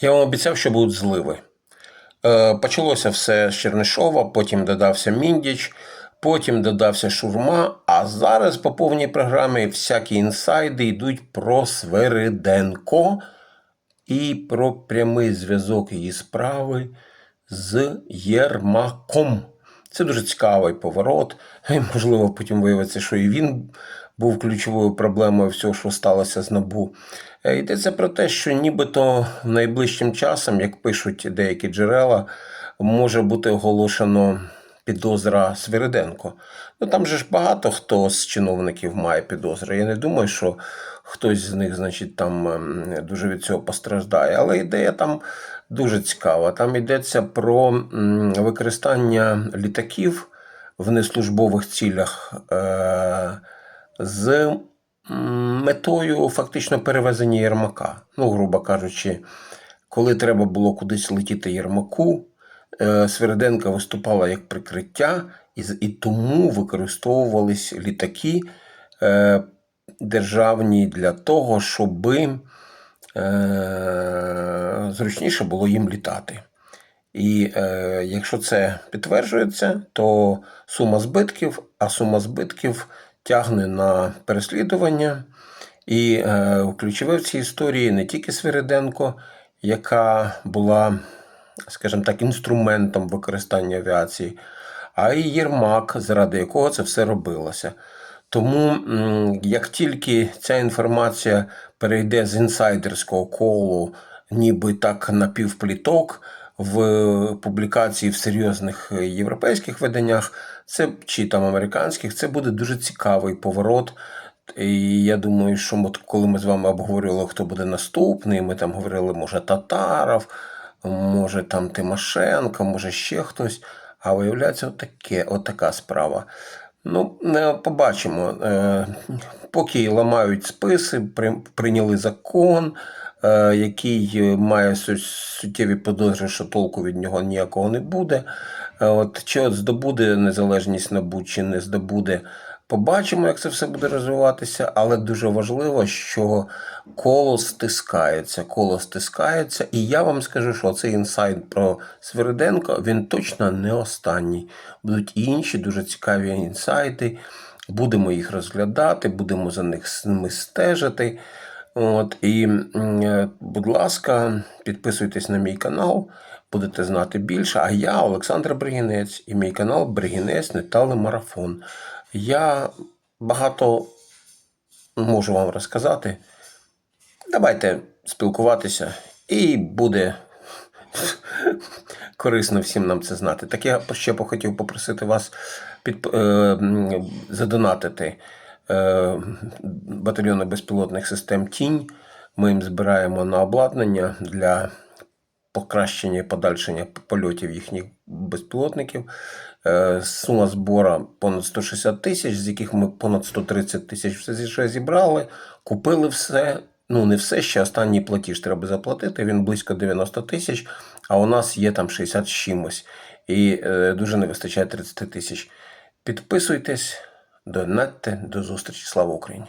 Я вам обіцяв, що будуть зливи. Е, Почалося все з Чернишова, потім додався Міндіч, потім додався Шурма, а зараз по повній програмі всякі інсайди йдуть про Свериденко і про прямий зв'язок її справи з Єрмаком. Це дуже цікавий поворот. Можливо, потім виявиться, що і він був ключовою проблемою всього, що сталося з НАБУ. Е, Йдеться про те, що нібито найближчим часом, як пишуть деякі джерела, може бути оголошено підозра Свириденко. Ну там же ж багато хто з чиновників має підозри. Я не думаю, що хтось з них, значить, там ем, дуже від цього постраждає. Але ідея там дуже цікава. Там йдеться про використання літаків в неслужбових цілях е- з метою фактично перевезення Єрмака. Ну, грубо кажучи, коли треба було кудись летіти Єрмаку, е, Свериденка виступала як прикриття, і, тому використовувались літаки е, державні для того, щоби е, зручніше було їм літати. І е, якщо це підтверджується, то сума збитків, а сума збитків тягне на переслідування. І е, ключове в цій історії не тільки Свириденко, яка була, скажімо так, інструментом використання авіації, а й Єрмак, заради якого це все робилося. Тому, як тільки ця інформація перейде з інсайдерського колу, ніби так напівпліток, в публікації в серйозних е, європейських виданнях, це чи там американських, це буде дуже цікавий поворот. І я думаю, що от коли ми з вами обговорювали, хто буде наступний, ми там говорили, може, Татаров, може там Тимошенко, може ще хтось. А виявляється, отаке, отака справа. Ну, е, побачимо. Е, Поки ламають списи, при- прийняли закон, е, який має суттєві подозри, що толку від нього ніякого не буде. Е, От, чи от здобуде незалежність НАБУ, чи не здобуде, побачимо, як це все буде розвиватися. Але дуже важливо, що коло стискається, коло стискається. І я вам скажу, що цей інсайт про Свириденко він точно не останній. Будуть і інші дуже цікаві інсайти. Будемо їх розглядати, будемо за них стежити. От, і, е, будь ласка, підписуйтесь на мій канал, будете знати більше. А я Олександр Бригінець і мій канал Бригінець не Марафон. Я багато можу вам розказати. Давайте спілкуватися, і буде корисно всім нам це знати. Так я ще хотів попросити вас під, е, задонатити батальйону безпілотних систем Тінь. Ми їм збираємо на обладнання для покращення і подальшення польотів їхніх безпілотників. Е, Сума збору понад 160 тисяч, з яких ми понад 130 тисяч все зібрали, купили все. Ну, не все ще останній платіж треба заплатити. Він близько 90 тисяч, а у нас є там 60 з чимось. І е, дуже не вистачає 30 тисяч. Підписуйтесь, донатьте, до зустрічі. Слава Україні!